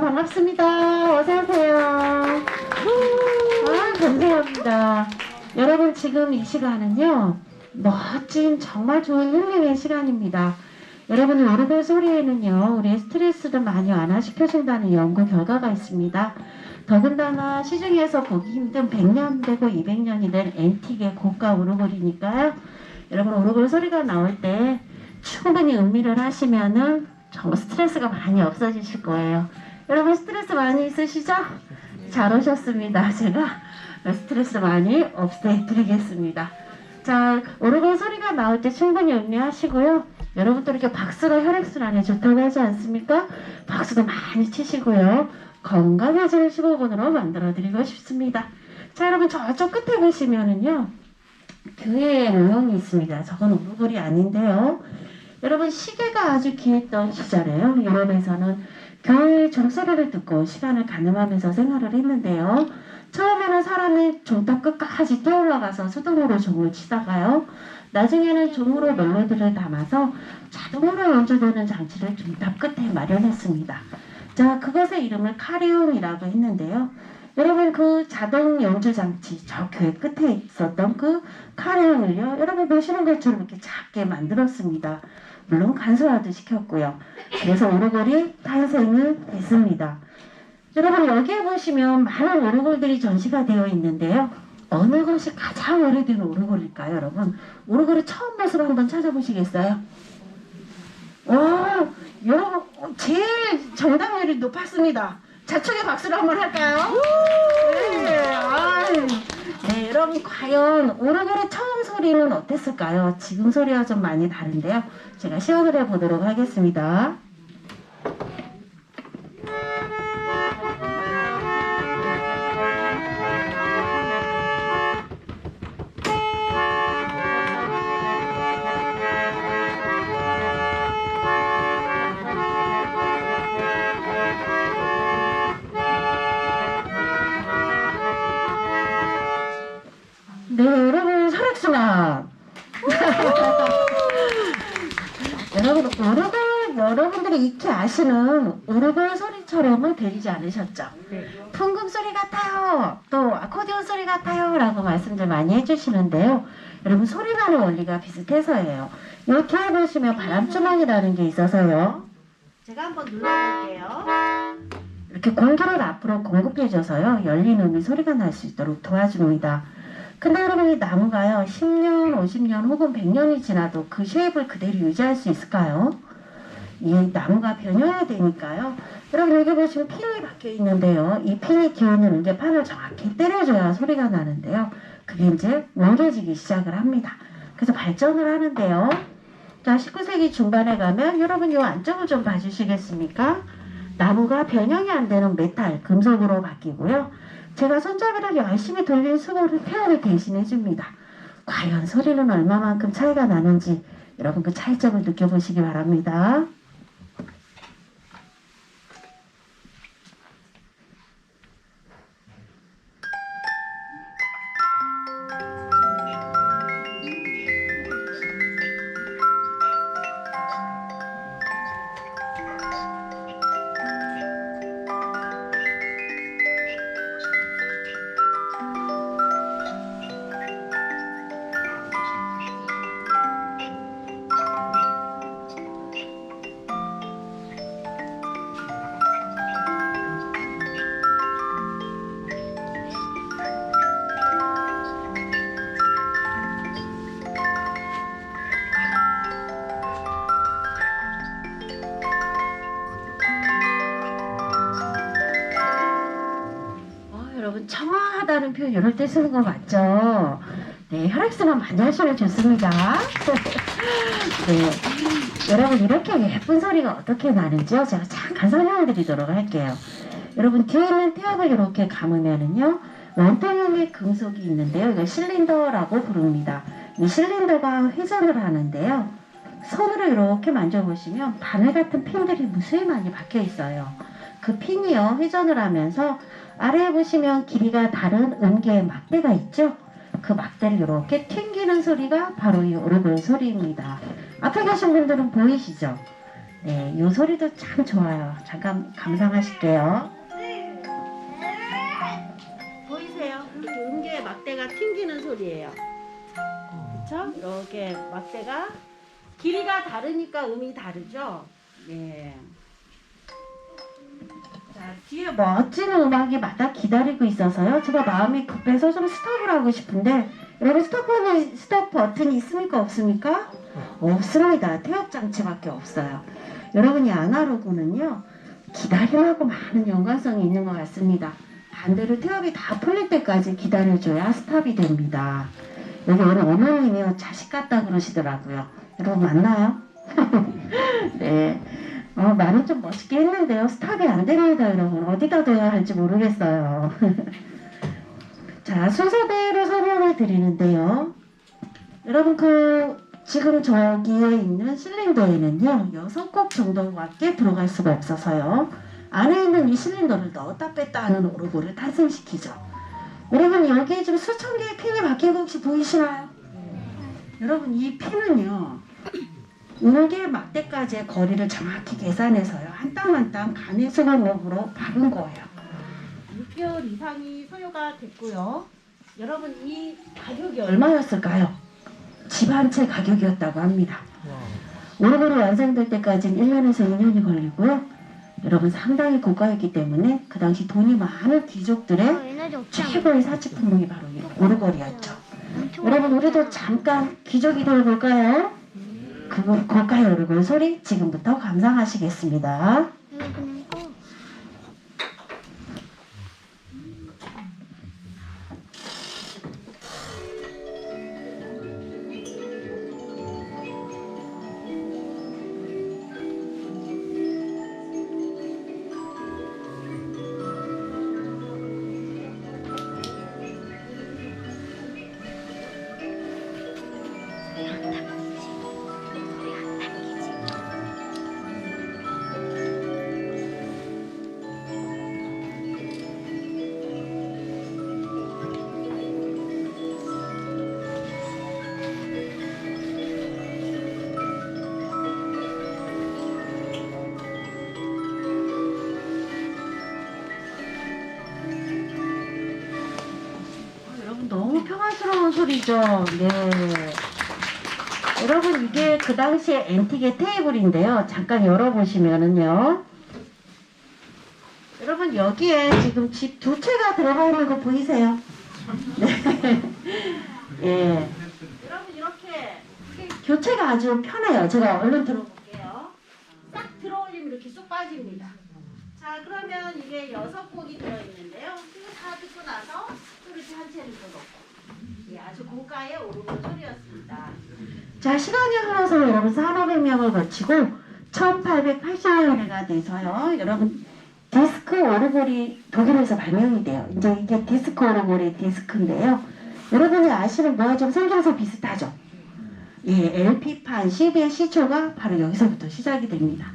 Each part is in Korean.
반갑습니다. 어서오세요. 아, 감사합니다. 여러분, 지금 이 시간은요, 멋진, 정말 좋은 힐링의 시간입니다. 여러분, 오르골 소리에는요, 우리의 스트레스를 많이 완화시켜준다는 연구 결과가 있습니다. 더군다나 시중에서 보기 힘든 100년 되고 200년이 된 앤틱의 고가 오르골이니까요. 여러분, 오르골 소리가 나올 때 충분히 음미를 하시면은 정말 스트레스가 많이 없어지실 거예요. 여러분 스트레스 많이 있으시죠? 잘 오셨습니다. 제가 스트레스 많이 없애드리겠습니다. 자, 오르골 소리가 나올 때 충분히 음미하시고요. 여러분들 이렇게 박수가 혈액순환에 좋다고 하지 않습니까? 박수도 많이 치시고요. 건강해지는 15분으로 만들어드리고 싶습니다. 자, 여러분 저쪽 끝에 보시면은요. 교회에 모형이 있습니다. 저건 오르골이 아닌데요. 여러분 시계가 아주 귀했던 시절에요. 유럽에서는 교회 종소리를 듣고 시간을 가늠하면서 생활을 했는데요. 처음에는 사람이 종탑 끝까지 뛰어올라가서 수동으로 종을 치다가요. 나중에는 종으로 멜로디를 담아서 자동으로 연주되는 장치를 종탑 끝에 마련했습니다. 자, 그것의 이름을 카리움이라고 했는데요. 여러분 그 자동 연주 장치 저 교회 끝에 있었던 그 카리움을요. 여러분 보시는 것처럼 이렇게 작게 만들었습니다. 물론 간소화도 시켰고요. 그래서 오르골이 탄생을 했습니다. 여러분 여기에 보시면 많은 오르골들이 전시가 되어 있는데요. 어느 것이 가장 오래된 오르골일까요, 여러분? 오르골의 처음 모습 한번 찾아보시겠어요? 와, 여러분 제일 정답률이 높았습니다. 자축의 박수를 한번 할까요? 네, 아유. 네, 여러분 과연 오르골의 처음 소리는 어땠을까요? 지금 소리와 좀 많이 다른데요. 제가 시연을 해보도록 하겠습니다. 아시는 오르골 소리처럼은 들리지 않으셨죠? 풍금 소리 같아요. 또 아코디언 소리 같아요 라고 말씀들 많이 해주시는데요. 여러분 소리 나는 원리가 비슷해서예요. 이렇게 해보시면 바람주머니라는 게 있어서요. 제가 한번 눌러볼게요. 이렇게 공기를 앞으로 공급해줘서요. 열린 음이 소리가 날 수 있도록 도와줍니다. 근데 여러분 이 나무가요 10년, 50년 혹은 100년이 지나도 그 쉐입을 그대로 유지할 수 있을까요? 이 나무가 변형해야 되니까요. 여러분 여기 보시면 핀이 박혀 있는데요. 이 핀이 기울는 음계판을 정확히 때려줘야 소리가 나는데요. 그게 이제 뭉개지기 시작을 합니다. 그래서 발전을 하는데요. 자 19세기 중반에 가면 여러분 이 안쪽을 좀 봐주시겠습니까? 나무가 변형이 안 되는 메탈, 금속으로 바뀌고요. 제가 손잡이를 열심히 돌린 수고를 태연을 대신해 줍니다. 과연 소리는 얼마만큼 차이가 나는지 여러분 그 차이점을 느껴보시기 바랍니다. 청아하다는 표현 이럴 때 쓰는 거 맞죠? 네, 혈액순환 많이 하시면 좋습니다. 네, 여러분 이렇게 예쁜 소리가 어떻게 나는지요? 제가 잠깐 설명을 드리도록 할게요. 여러분 뒤에 있는 태엽을 이렇게 감으면은요 원통형의 금속이 있는데요. 이걸 실린더라고 부릅니다. 이 실린더가 회전을 하는데요. 손으로 이렇게 만져보시면 바늘 같은 핀들이 무수히 많이 박혀 있어요. 그 핀이요 회전을 하면서 아래에 보시면 길이가 다른 음계의 막대가 있죠. 그 막대를 이렇게 튕기는 소리가 바로 이 오르골 소리입니다. 앞에 계신 분들은 보이시죠? 네, 요 소리도 참 좋아요. 잠깐 감상하실게요. 보이세요? 이렇게 음계 막대가 튕기는 소리예요. 그렇죠? 이렇게 막대가 길이가 다르니까 음이 다르죠. 네. 자, 뒤에 멋진 음악이 마다 기다리고 있어서요. 제가 마음이 급해서 좀 스톱을 하고 싶은데 여러분 스톱, 스톱 버튼이 있습니까? 없습니까? 없습니다. 태엽 장치밖에 없어요. 여러분이 아날로그는요. 기다림하고 많은 연관성이 있는 것 같습니다. 반대로 태엽이 다 풀릴 때까지 기다려줘야 스탑이 됩니다. 여기 오늘 어머님이 자식 같다 그러시더라고요. 여러분 맞나요? 네. 어, 말은 좀 멋있게 했는데요. 스탑이 안 됩니다, 여러분. 어디다 둬야 할지 모르겠어요. 자, 순서대로 설명을 드리는데요. 여러분, 그, 지금 저기에 있는 실린더에는요, 여섯 곡 정도밖에 들어갈 수가 없어서요. 안에 있는 이 실린더를 넣었다 뺐다 하는 오르골을 탄생시키죠. 여러분, 여기에 지금 수천 개의 핀이 박힌 거 혹시 보이시나요? 여러분, 이 핀은요, 음계 막대까지의 거리를 정확히 계산해서요. 한 땀 한 땀 간의 수건으로 박은 거예요. 6개월 이상이 소요가 됐고요. 여러분 이 가격이 얼마였을까요? 집 한 채 가격이었다고 합니다. 오르골이 완성될 때까지는 1년에서 2년이 걸리고요. 여러분 상당히 고가였기 때문에 그 당시 돈이 많은 귀족들의 않아? 최고의 사치품목이 바로 이 오르골이었죠. 여러분 우리도 잠깐 기저귀 들어볼까요? 그 고가의 오르골 소리 지금부터 감상하시겠습니다. 소리죠. 네. 여러분 이게 그 당시에 앤틱의 테이블인데요. 잠깐 열어보시면은요. 여러분 여기에 지금 집 두 채가 들어가 있는 거 보이세요? 네. 예. 여러분 이렇게 교체가 아주 편해요. 제가 얼른 들어볼게요. 싹 들어올리면 이렇게 쏙 빠집니다. 자 그러면 이게 여섯 곡이 들어있는데요. 이거 다 듣고 나서 소리지 한 채를 더 넣고 예, 아주 고가의 오르골 소리였습니다. 자 시간이 흘러서 여러분 산업혁명을 거치고 1880년대가 돼서요. 여러분 디스크 오르골이 독일에서 발명이 돼요. 이제 이게 디스크 오르골의 디스크인데요. 여러분이 아시는 거와 좀 생겨서 비슷하죠. 예, LP판, CD의 시초가 바로 여기서부터 시작이 됩니다.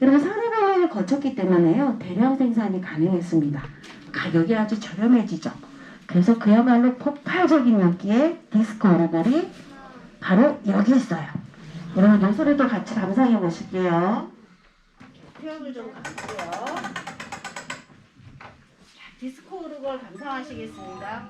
여러분 산업혁명을 거쳤기 때문에요 대량 생산이 가능했습니다. 가격이 아주 저렴해지죠. 그래서 그야말로 폭발적인 인기의 디스코 오르골이 바로 여기 있어요. 여러분 이 소리도 같이 감상해 보실게요. 표현을 좀. 자, 디스코 오르골 감상하시겠습니다.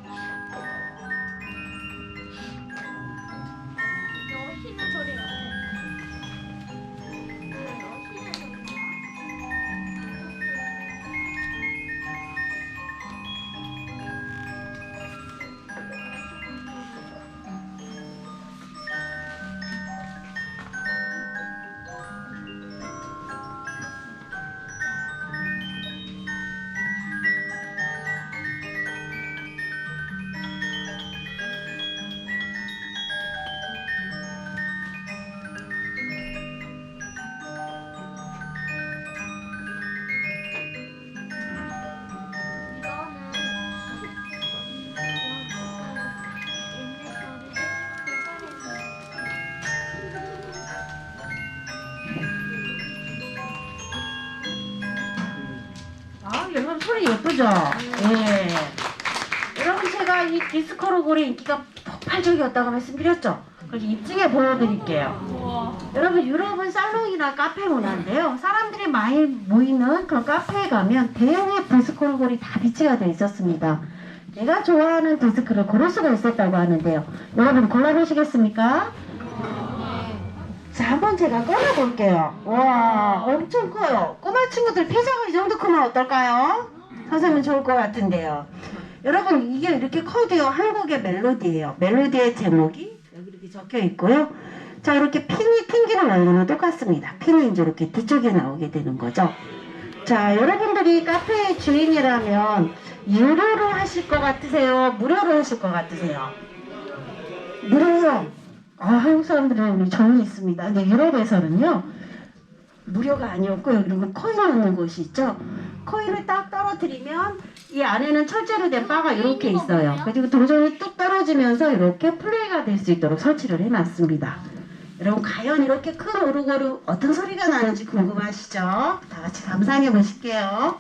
소리 예쁘죠? 예. 여러분 제가 이 디스코 오르골의 인기가 폭발적이었다고 말씀드렸죠? 그래서 입증해 보여드릴게요. 여러분 유럽은 살롱이나 카페 문화인데요. 사람들이 많이 모이는 그런 카페에 가면 대형의 디스코볼이 다 비치가 돼 있었습니다. 내가 좋아하는 디스크를 고를 수가 있었다고 하는데요. 여러분 골라보시겠습니까? 자, 한번 제가 꺼내볼게요. 와, 엄청 커요. 꼬마 친구들 피자가 이 정도 크면 어떨까요? 선생님 좋을 것 같은데요. 여러분, 이게 이렇게 커도요, 한국의 멜로디예요. 멜로디의 제목이 여기 이렇게 적혀 있고요. 자, 이렇게 핀이 튕기는 원리는 똑같습니다. 핀이 이제 이렇게 뒤쪽에 나오게 되는 거죠. 자, 여러분들이 카페의 주인이라면 유료로 하실 것 같으세요? 무료로 하실 것 같으세요? 무료요. 아, 한국 사람들은 정이 있습니다. 근데 유럽에서는요, 무료가 아니었고, 여기 는 코인 넣는 곳이 있죠. 코인을 딱 떨어뜨리면 이 안에는 철제로 된 바가 이렇게 있어요. 그리고 동전이 뚝 떨어지면서 이렇게 플레이가 될 수 있도록 설치를 해놨습니다. 여러분, 과연 이렇게 큰 오르골은 어떤 소리가 나는지 궁금하시죠? 다 같이 감상해 보실게요.